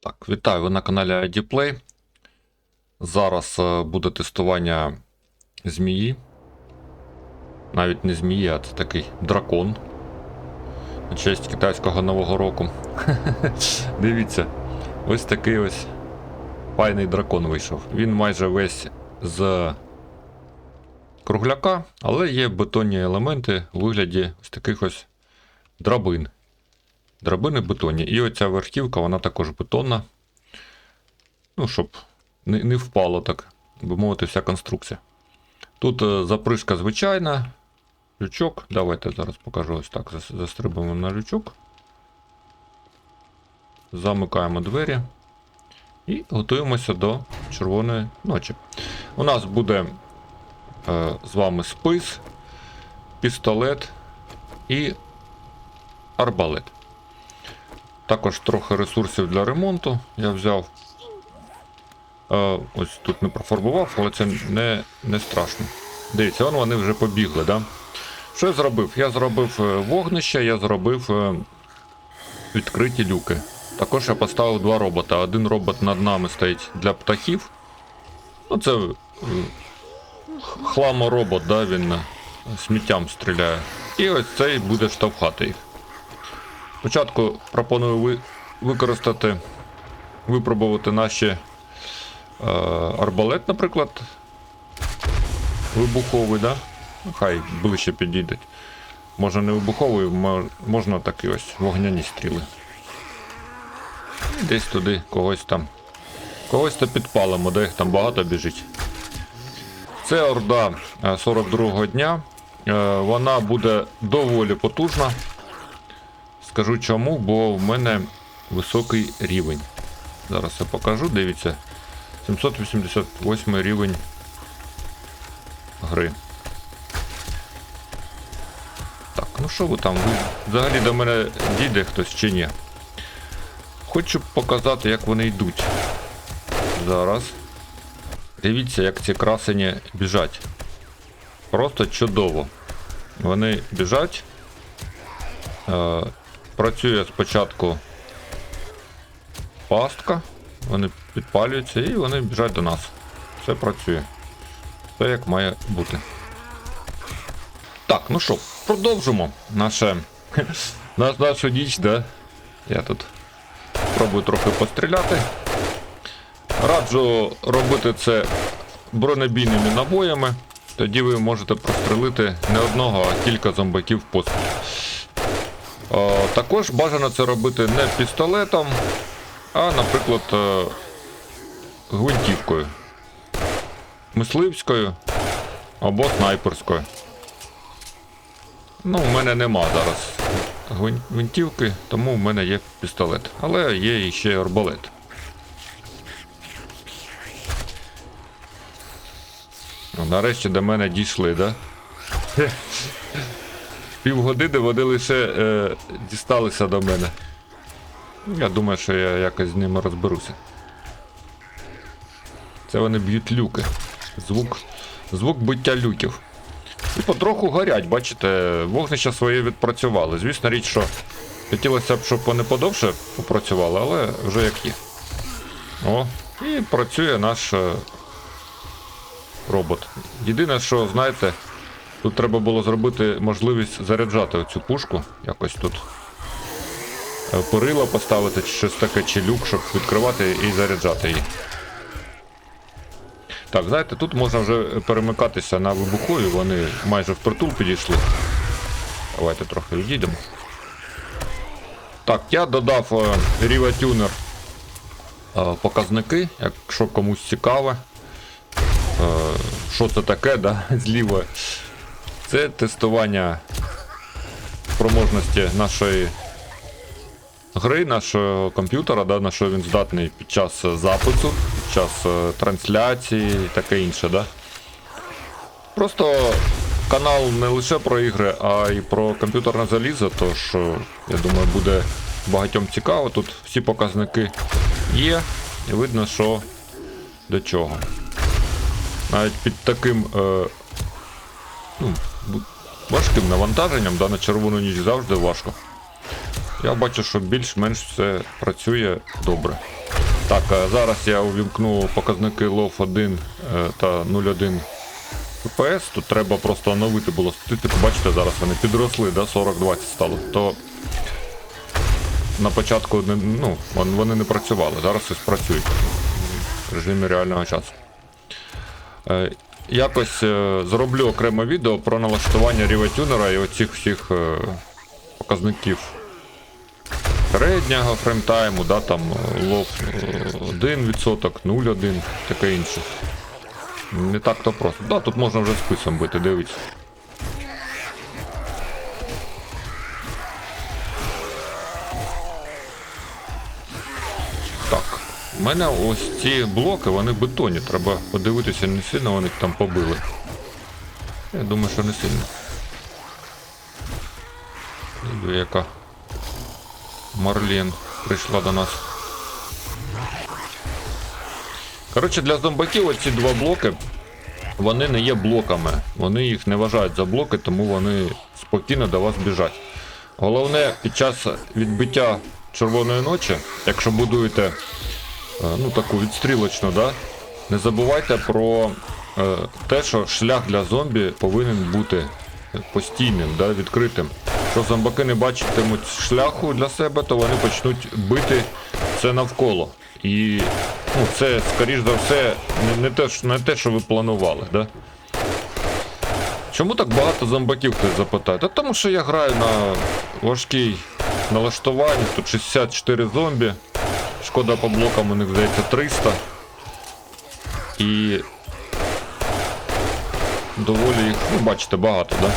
Так, вітаю, ви на каналі IDPlay. Зараз е, буде тестування змії. Навіть не змії, а це такий дракон. На честь китайського Нового року. Дивіться, ось такий ось файний дракон вийшов. Він майже весь з кругляка, але є бетонні елементи у вигляді ось таких ось драбин. Драбини бетонні. І оця верхівка, вона також бетонна. Ну, щоб не, не впало так, би мовити, вся конструкція. Тут е, запришка звичайна. Лючок. Давайте зараз покажу ось так. Застрибуємо на лючок. Замикаємо двері. І готуємося до червоної ночі. У нас буде е, з вами спис, пістолет і арбалет. Також трохи ресурсів для ремонту я взяв. Е, ось тут не профарбував, але це не, не страшно. Дивіться, вон вони вже побігли, да? Що я зробив? Я зробив е, вогнище, я зробив е, відкриті люки. Також я поставив два робота. Один робот над нами стоїть для птахів. Ну, це е, хламоробот, да, він сміттям стріляє. І ось цей буде штовхати їх. Спочатку пропоную ви, використати, випробувати наші е, арбалет, наприклад. Вибуховий, да? Хай ближче підійдуть. Може не вибуховий, мо- можна такі ось вогняні стріли. Десь туди когось там. Когось то підпалимо, де їх там багато біжить. Це орда е, 42-го дня. Е, Вона буде доволі потужна. Скажу чому, бо в мене високий рівень. Зараз я покажу, дивіться. 788 рівень гри. Так, ну що ви там? Ви взагалі до мене дійде хтось чи ні? Хочу показати, як вони йдуть. Зараз. Дивіться, як ці красені біжать. Просто чудово. Вони біжать. Працює спочатку пастка, вони підпалюються і вони біжать до нас. Все працює. Все як має бути. Так, ну що, продовжимо наше, наш, нашу ніч, да? Я тут пробую трохи постріляти. Раджу робити це бронебійними набоями. Тоді ви можете прострелити не одного, а кілька зомбаків поспіль. Е, Також бажано це робити не пістолетом, а, наприклад, е, гвинтівкою. Мисливською або снайперською. Ну, у мене нема зараз гвинтівки, тому в мене є пістолет. Але є ще арбалет. Нарешті до мене дійшли, да? Півгодини вони лише е, дісталися до мене. Я думаю, що я якось з ними розберуся. Це вони б'ють люки. Звук, звук биття люків. І потроху горять, бачите, вогнища своє відпрацювали. Звісно річ, що хотілося б, щоб вони подовше попрацювали, але вже як є. О, і працює наш е, робот. Єдине, що, знаєте, тут треба було зробити можливість заряджати оцю пушку. Якось тут е, перила поставити, чи щось таке, чи люк, щоб відкривати і заряджати її. Так, знаєте, тут можна вже перемикатися на вибухові, вони майже впритул підійшли. Давайте трохи відійдемо. Так, я додав е, Riva Tuner е, показники, якщо комусь цікаве. Е, що це таке, да? зліва. Це тестування спроможності нашої гри, нашого комп'ютера, да, на що він здатний під час запису, під час е, трансляції і таке інше. Да? Просто канал не лише про ігри, а й про комп'ютерне залізо, тож е, я думаю, буде багатьом цікаво. Тут всі показники є, і видно, що до чого. Навіть під таким е, ну, важким навантаженням, да, на червону ніч завжди важко. Я бачу, що більш-менш все працює добре. Так, е, зараз я увімкну показники LOF 1 е, та 0.1 FPS. Тут треба просто оновити було статистику. Бачите, зараз вони підросли, да, 40-20 стало. То на початку ну, вони не працювали, зараз ось працюють в режимі реального часу. Якось е, зроблю окреме відео про налаштування ріватюнера і оцих всіх е, показників середнього фреймтайму, да, там лоб лов е, 1%, 0,1, таке інше. Не так то просто. Да, тут можна вже списом бити, дивіться. У мене ось ці блоки, вони бетонні. Треба подивитися, не сильно вони там побили. Я думаю, що не сильно. Диви, яка Марлен прийшла до нас. Коротше, для зомбаків оці два блоки, вони не є блоками. Вони їх не вважають за блоки, тому вони спокійно до вас біжать. Головне, під час відбиття червоної ночі, якщо будуєте ну, таку відстрілочну, да, не забувайте про е, те, що шлях для зомбі повинен бути постійним, да, відкритим. Якщо зомбаки не бачитимуть шляху для себе, то вони почнуть бити це навколо. І ну, це, скоріш за все, не, не, те, що- не те, що ви планували. Да? Чому так багато зомбаків хтось запитає? Та тому що я граю на важкій налаштуванні, тут 64 зомбі. Шкода по блокам у них здається 300. І доволі їх, ну бачите, багато, да?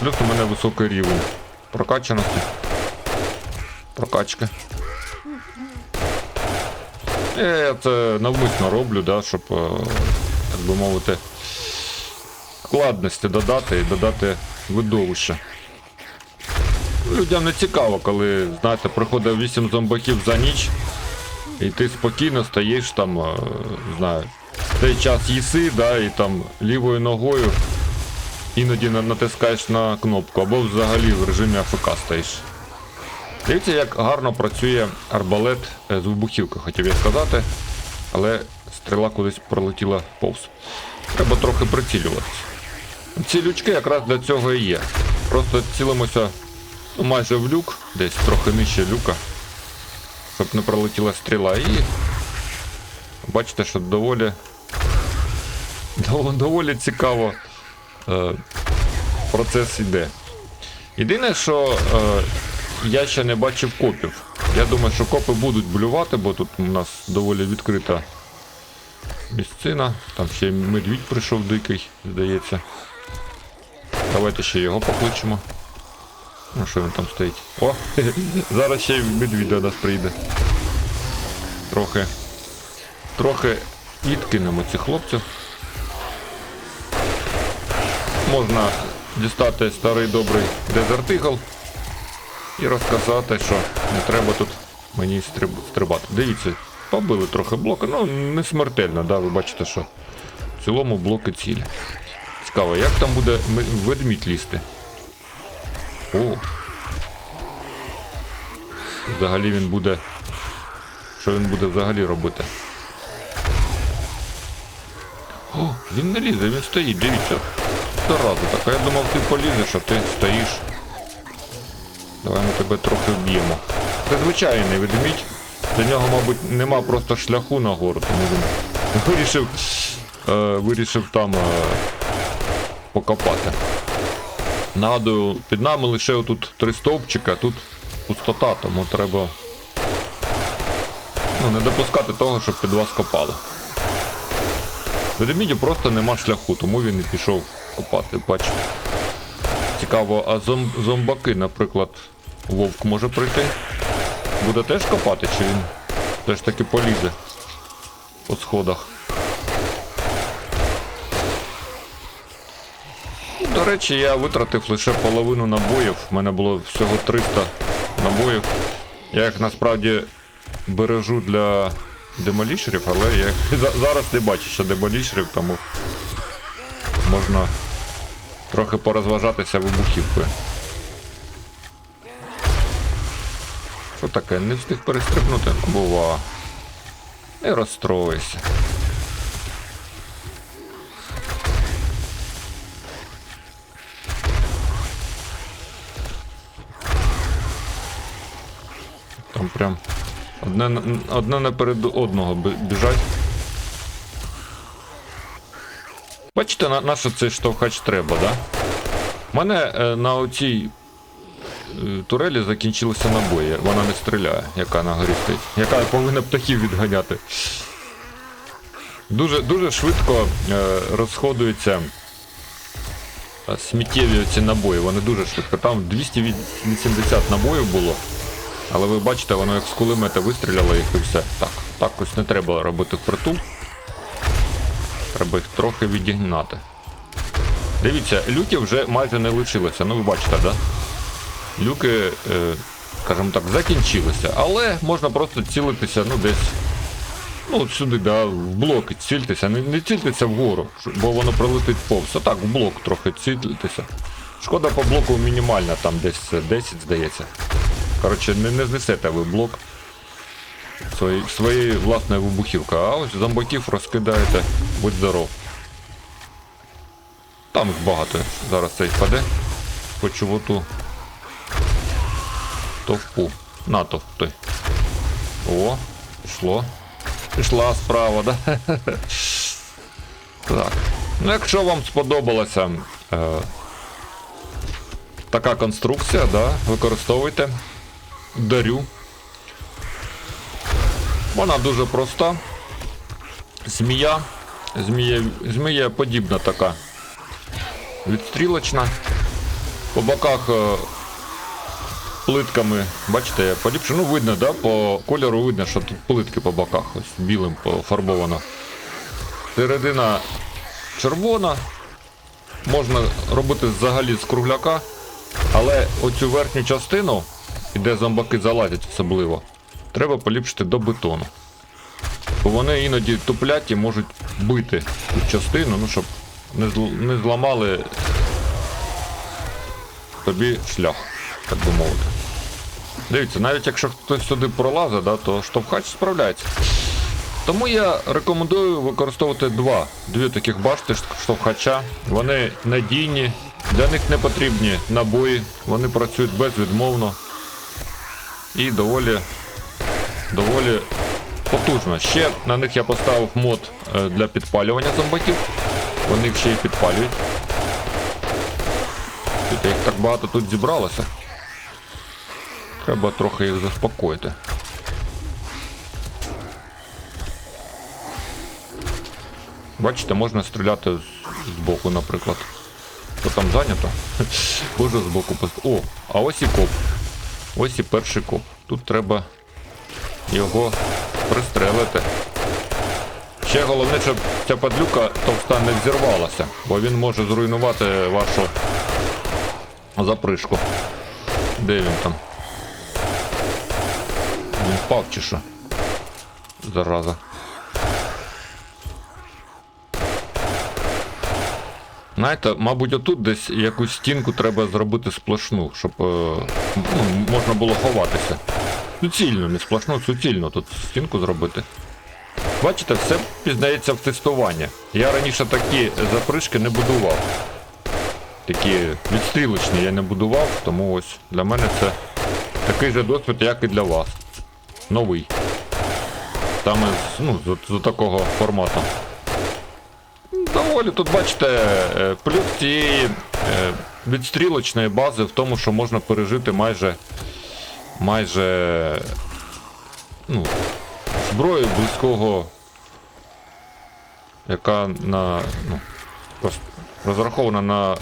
Плюс у мене високий рівень прокачаності. Прокачки. Я це навмисно роблю, да, щоб, е, так би мовити, складності додати і додати видовище. Людям не цікаво, коли, знаєте, приходить 8 зомбаків за ніч, і ти спокійно стоїш там, е, знаю, цей час їси, да, і там лівою ногою іноді натискаєш на кнопку, або взагалі в режимі АФК стоїш. Дивіться, як гарно працює арбалет е, з вибухівки, хотів я сказати, але стріла кудись пролетіла повз. Треба трохи прицілюватися. Ці лючки якраз для цього і є. Просто цілимося ну, майже в люк, десь трохи нижче люка, щоб не пролетіла стріла. І бачите, що доволі, доволі цікаво е, процес йде. Єдине, що е, я ще не бачив копів. Я думаю, що копи будуть блювати, бо тут у нас доволі відкрита місцина. Там ще й медвідь прийшов дикий, здається. Давайте ще його покличемо. Ну що він там стоїть? О! Зараз ще й медвідь до нас прийде. Трохи. Трохи відкинемо цих хлопців. Можна дістати старий добрий Eagle і розказати, що не треба тут мені стриб- стрибати. Дивіться, побили трохи блоки, ну не смертельно, да, ви бачите, що в цілому блоки цілі. Цікаво, як там буде ведмідь лізти? О. Взагалі він буде. Що він буде взагалі робити? О, він не лізе, він стоїть, дивіться. Зараза така, я думав ти полізеш, а ти стоїш. Давай ми тебе трохи вб'ємо. Це звичайний ведмідь. Для нього, мабуть, нема просто шляху нагору, тому він вирішив, е, вирішив там е, покопати. Нагадую, під нами лише тут три стовпчика, тут пустота, тому треба ну, не допускати того, щоб під вас копали. Ведмідю просто нема шляху, тому він і пішов копати, бачите. Цікаво, а зом, зомбаки, наприклад, вовк може прийти? Буде теж копати, чи він теж таки полізе по сходах? До речі, я витратив лише половину набоїв. У мене було всього 300 набоїв. Я їх насправді бережу для демолішерів, але я їх зараз не бачу ще демолішерів, тому можна трохи порозважатися вибухівкою. Що таке? Не встиг перестрибнути? Бува. Не розстроїйся. Прям одне, одне наперед одного біжать. Бачите, на, на що цей штовхач треба, да? У мене е, на оцій е, турелі закінчилися набої. Вона не стріляє, яка на горі стоїть. Яка повинна птахів відганяти. Дуже, дуже швидко е, розходуються е, сміттєві ці набої. Вони дуже швидко. Там 280 набоїв було. Але ви бачите, воно як з кулемета вистріляло їх і все. Так, так ось не треба робити впритул. Треба їх трохи відігнати. Дивіться, люків вже майже не лишилося, ну ви бачите, да? Люки, е, скажімо так, закінчилися, але можна просто цілитися, ну десь. Ну, от сюди, да, в блок цільтеся, не, не цільтеся вгору, бо воно пролетить повз. А так, в блок трохи цільтеся. Шкода по блоку мінімальна, там десь е, 10, здається. Коротше, не, не знесете ви блок своєї власної вибухівки. А ось зомбаків розкидаєте, будь здоров. Там їх багато. Зараз цей впаде. По чувоту. Товпу. Натовп той. О, пішло. Пішла справа, да? Так. Ну, якщо вам сподобалася е, така конструкція, да, використовуйте. Дарю. Вона дуже проста. Змія. Змія, змія подібна така. Відстрілочна. По боках е, плитками, бачите, я поліпшу. Ну, видно, да? по кольору видно, що тут плитки по боках. Ось білим пофарбовано. Середина червона. Можна робити взагалі з кругляка. Але оцю верхню частину, і де зомбаки залазять особливо, треба поліпшити до бетону. Бо вони іноді туплять і можуть бити цю частину, ну щоб не, зл- не зламали тобі шлях, так би мовити. Дивіться, навіть якщо хтось сюди пролазить, да, то штовхач справляється. Тому я рекомендую використовувати два. Дві таких башти штовхача. Вони надійні, для них не потрібні набої, вони працюють безвідмовно і доволі, доволі потужно. Ще на них я поставив мод е, для підпалювання зомбаків. Вони їх ще й підпалюють. Тут їх так багато тут зібралося. Треба трохи їх заспокоїти. Бачите, можна стріляти з, наприклад. Що там зайнято? Боже з боку. О, а ось і коп. Ось і перший коп. Тут треба його пристрелити. Ще головне, щоб ця падлюка товста не взірвалася, бо він може зруйнувати вашу запришку. Де він там? Він впав чи що? Зараза. Знаєте, мабуть, отут десь якусь стінку треба зробити сплошну, щоб е, ну, можна було ховатися. Суцільно, не сплошну, суцільно тут стінку зробити. Бачите, все пізнається в тестуванні. Я раніше такі запришки не будував. Такі відстрілочні я не будував, тому ось для мене це такий же досвід, як і для вас. Новий. Саме ну, з, з такого формату. Доволі тут бачите, е, плюс цієї е, відстрілочної бази в тому, що можна пережити майже майже ну, зброю близького, яка на ну, розрахована на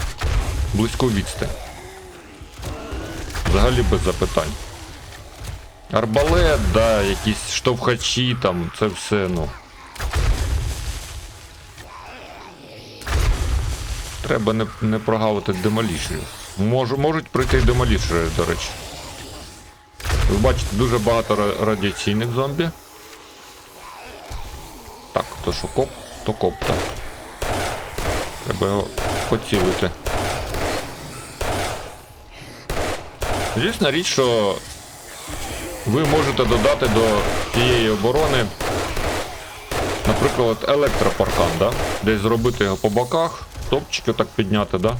близьку відстань. Взагалі без запитань. Арбалет, да, якісь штовхачі там, це все, ну. Треба не, не прогавити демолішерів. Мож, можуть прийти демолішери, до речі. Ви бачите, дуже багато радіаційних зомбі. Так, то що коп, то коп, так. Треба його поцілити. Звісна річ, що ви можете додати до цієї оборони Наприклад, електропаркан, да? десь зробити його по боках, топчики так підняти, да?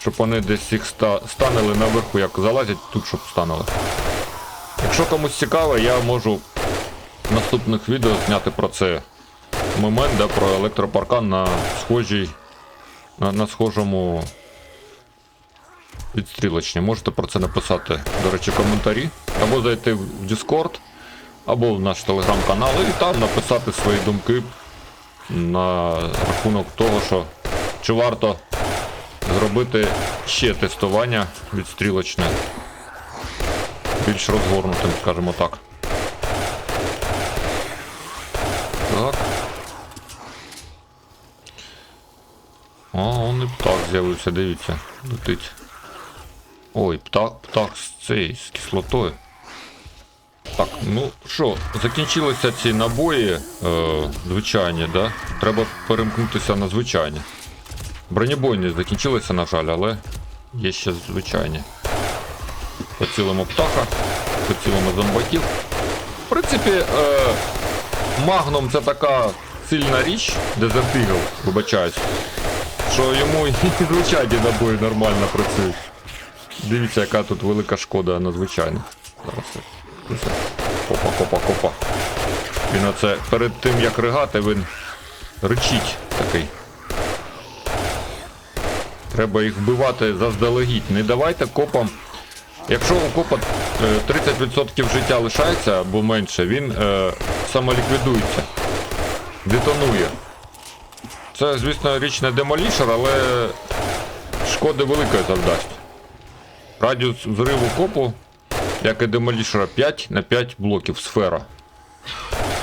щоб вони десь їх ста... станили наверху, як залазять, тут щоб станили. Якщо комусь цікаво, я можу в наступних відео зняти про це момент, да, про електропаркан на схожій, на, на схожому відстрілочні. Можете про це написати, до речі, коментарі, або зайти в Discord, або в наш телеграм-канал і там написати свої думки на рахунок того, що чи варто зробити ще тестування відстрілочне більш розгорнутим, скажімо так. Так. А, он і птах з'явився, дивіться, летить. Ой, птах, птах з цей, з кислотою. Так, ну що, закінчилися ці набої е, звичайні, да? Треба перемкнутися на звичайні. Бронебойні закінчилися, на жаль, але є ще звичайні. Поцілимо птаха, поцілимо зомбаків. В принципі, е, Магнум це така сильна річ, дезертигл, вибачаюсь, що йому і звичайні набої нормально працюють. Дивіться, яка тут велика шкода на звичайних. Зараз. я- Дивіться. Копа, копа, копа. Він оце перед тим як ригати, він ричить такий. Треба їх вбивати заздалегідь. Не давайте копам. Якщо у копа е, 30% життя лишається або менше, він е, самоліквідується. Детонує. Це, звісно, річ не демолішер, але шкоди великої завдасть. Радіус взриву копу, як і демолішера, 5 на 5 блоків сфера.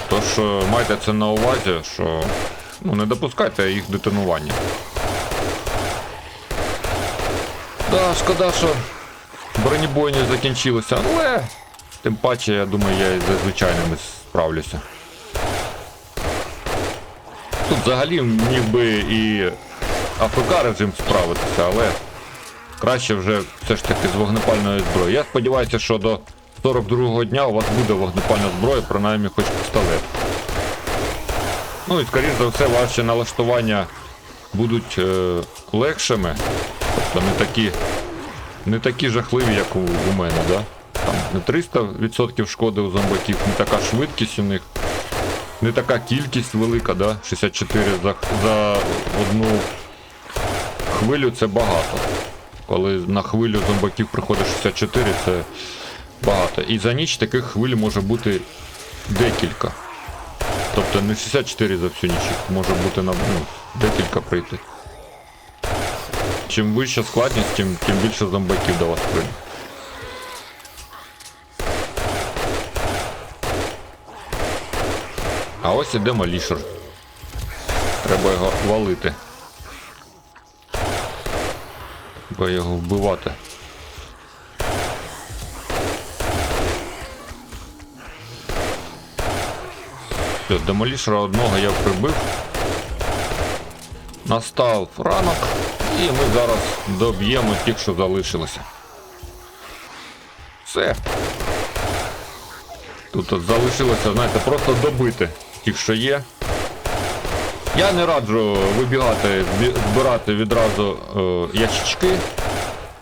Тож е, майте це на увазі, що ну, не допускайте їх детонування. Да, шкода, що бронебойні закінчилися, але тим паче, я думаю, я і за звичайними справлюся. Тут взагалі міг би і АФК режим справитися, але краще вже все ж таки з вогнепальною зброєю. Я сподіваюся, що до 42-го дня у вас буде вогнепальна зброя, принаймні хоч пістолет. Ну і скоріш за все ваші налаштування будуть е, легшими, тобто не такі, не такі жахливі, як у, у мене, да? Там не 300% шкоди у зомбаків, не така швидкість у них, не така кількість велика, да? 64 за, за одну хвилю це багато. Коли на хвилю зомбаків приходить 64, це багато. І за ніч таких хвиль може бути декілька. Тобто не 64 за всю ніч, може бути на ну, декілька прийти. Чим вища складність, тим, тим більше зомбаків до вас прийде. А ось і демолішер. Треба його валити. Треба його вбивати. Все, демолішера одного я прибив. Настав ранок, і ми зараз доб'ємо тих, що залишилося. Все. Тут от залишилося, знаєте, просто добити тих, що є. Я не раджу вибігати, збирати відразу е, ящички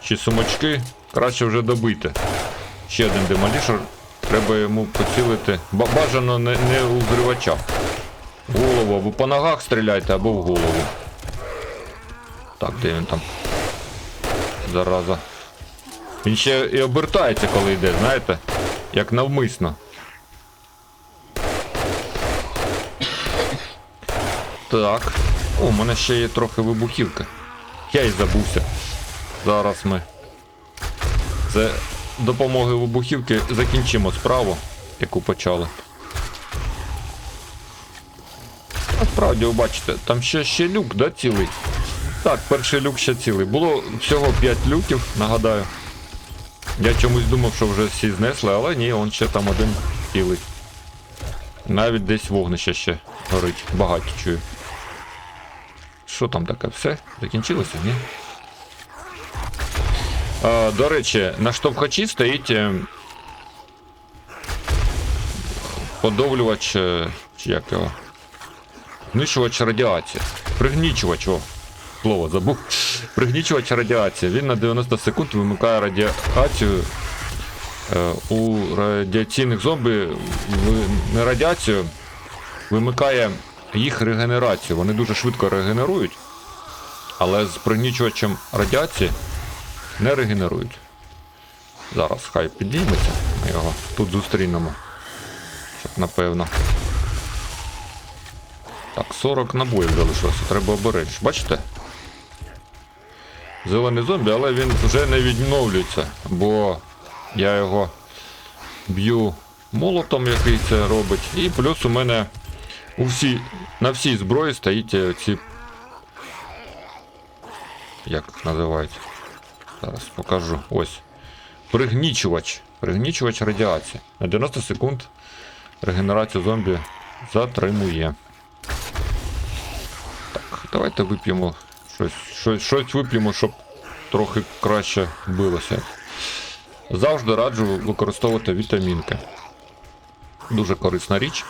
чи сумочки. Краще вже добити. Ще один демолішер. Треба йому поцілити. Ба- Бажано не, не у зривача. Голову або по ногах стріляйте, або в голову. Так, де він там? Зараза. Він ще і обертається, коли йде, знаєте? Як навмисно. Так. О, у мене ще є трохи вибухівки. Я й забувся. Зараз ми. Це допомогою вибухівки закінчимо справу, яку почали. Насправді, ви бачите, там ще ще люк, да, цілий? Так, перший люк ще цілий. Було всього 5 люків, нагадаю. Я чомусь думав, що вже всі знесли, але ні, он ще там один цілий. Навіть десь вогнище ще горить. Багаті чую. Що там таке? Все? Закінчилося, ні? А, до речі, на штовхачі стоїть е, подовлювач, е, як його? знищувач радіації. Пригнічувач, о, слово забув. Пригнічувач радіації. Він на 90 секунд вимикає радіацію. Е, у радіаційних зомбі не радіацію, вимикає їх регенерацію. Вони дуже швидко регенерують, але з пригнічувачем радіації не регенерують. Зараз хай підійметься, ми його тут зустрінемо. Щоб напевно. Так, 40 набоїв залишилося, треба обережно. Бачите? Зелений зомбі, але він вже не відновлюється, бо я його б'ю молотом, який це робить. І плюс у мене у всі, на всій зброї стоїть е, ці. Як називають? Зараз покажу. Ось. Пригнічувач. Пригнічувач радіації. На 90 секунд регенерацію зомбі затримує. Так, давайте вип'ємо щось, щось, щось вип'ємо, щоб трохи краще билося. Завжди раджу використовувати вітамінки. Дуже корисна річ.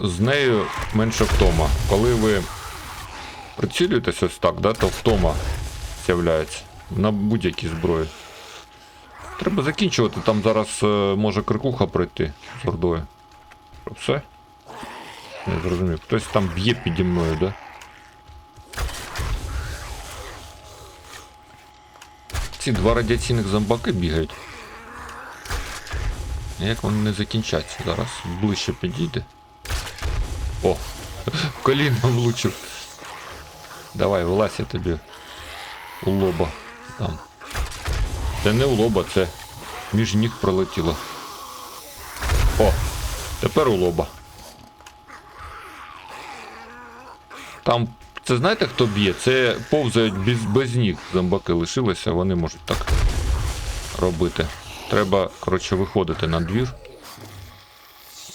З нею менше втома. Коли ви прицілюєтесь ось так, да, то втома з'являється на будь-якій зброї. Треба закінчувати, там зараз е, може крикуха пройти з ордою. Все? Не зрозумів. Хтось там б'є піді мною, да? Ці два радіаційних зомбаки бігають. Як вони не закінчаться? Зараз ближче підійде. О! Коліно влучив. Давай, вилазь я тобі у лоба. Там. Це не у лоба, це між ніг пролетіло. О! Тепер у лоба. Там, це знаєте хто б'є? Це повзають без, без ніг зомбаки лишилися, вони можуть так робити. Треба, коротше, виходити на двір.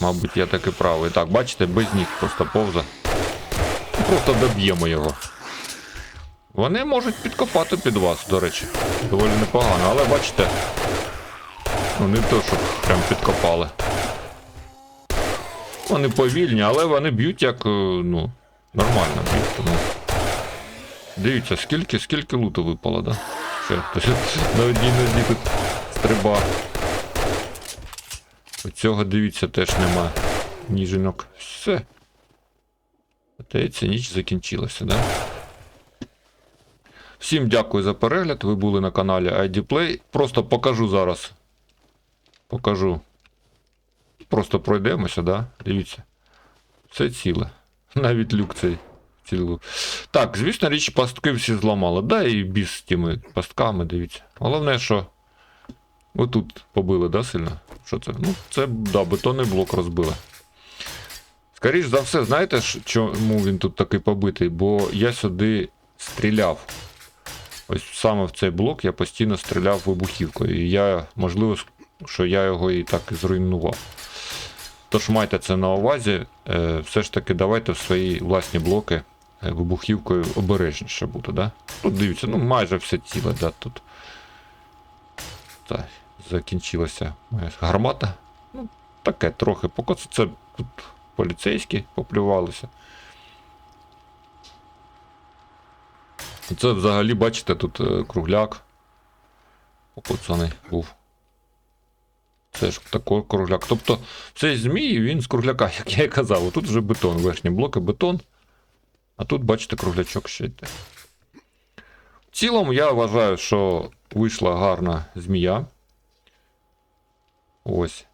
Мабуть, я таки правий. Так, бачите, без ніг просто повза. Просто доб'ємо його. Вони можуть підкопати під вас, до речі. Доволі непогано, але бачите. Ну не то, щоб прям підкопали. Вони повільні, але вони б'ють як, е, ну, нормально б'ють. Тому... Дивіться, скільки, скільки луту випало, да? Ще хтось на одній нозі тут стриба. Оцього, дивіться, теж нема ніжинок. Все. Здається, ніч закінчилася, да? Всім дякую за перегляд. Ви були на каналі ID Play. Просто покажу зараз. Покажу. Просто пройдемося, да? Дивіться. Все ціле. Навіть люк цей цілий. Так, звісно, річ, пастки всі зламали. Да, і біз з тими пастками, дивіться. Головне, що. Ви тут побили, да, сильно? Що це? Ну, це, да, бетонний блок розбили. Скоріш за все, знаєте, чому він тут такий побитий? Бо я сюди стріляв. Ось саме в цей блок я постійно стріляв вибухівкою. І я, можливо, що я його і так і зруйнував. Тож майте це на увазі. Е, все ж таки, давайте в свої власні блоки е, вибухівкою обережніше бути, да? Тут дивіться, ну майже все ціле, да, тут. Так, закінчилася моя гармата. Ну, таке трохи покоцу. Це тут поліцейські поплювалися. Це взагалі, бачите, тут е, кругляк. Покоцаний був. Це ж такий кругляк. Тобто цей змій, він з кругляка, як я і казав. Тут вже бетон, верхні блоки бетон. А тут, бачите, круглячок ще йде. В цілому, я вважаю, що вийшла гарна змія. Ось.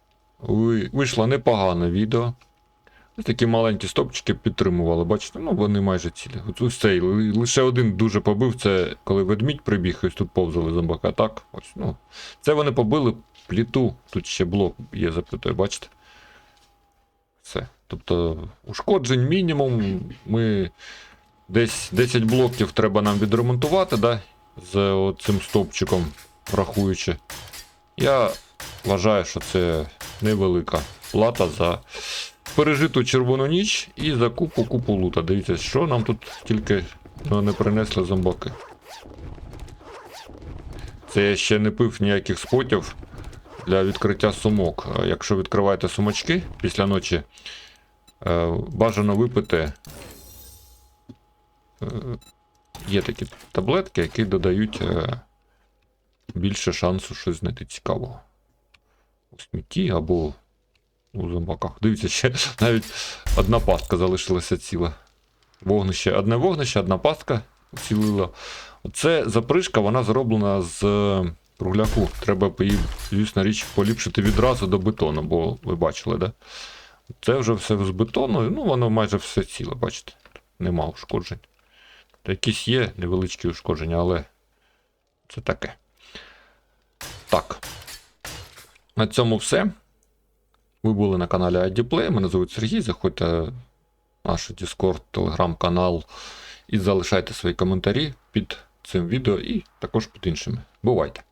Вийшло непогане відео. Ось такі маленькі стопчики підтримували, бачите, ну вони майже цілі. Ось цей лише один дуже побив, це коли ведмідь прибіг, ось тут повзали зомбака. Так, ось, ну. Це вони побили пліту. Тут ще блок є за бачите? Все. Тобто, ушкоджень мінімум. Ми десь 10 блоків треба нам відремонтувати, да? з цим стовпчиком, рахуючи. Я вважаю, що це невелика плата за пережиту червону ніч і за купу купу лута. Дивіться, що нам тут тільки ну, не принесли зомбаки. Це я ще не пив ніяких спотів для відкриття сумок. Якщо відкриваєте сумочки після ночі, Е, бажано випити. Е, є такі таблетки, які додають е, більше шансу щось знайти цікавого. У смітті або у зомбаках. Дивіться, ще навіть одна пастка залишилася ціла. Вогнище, одне вогнище, одна пастка уцілила. Оце запришка, вона зроблена з е, кругляку. Треба її, звісно, річ, поліпшити відразу до бетону, бо ви бачили, да? Це вже все з бетону, ну воно майже все ціле, бачите. Нема ушкоджень. Та якісь є невеличкі ушкодження, але це таке. Так. На цьому все. Ви були на каналі IDPlay. Мене звуть Сергій. Заходьте в наш Discord, телеграм-канал і залишайте свої коментарі під цим відео і також під іншими. Бувайте!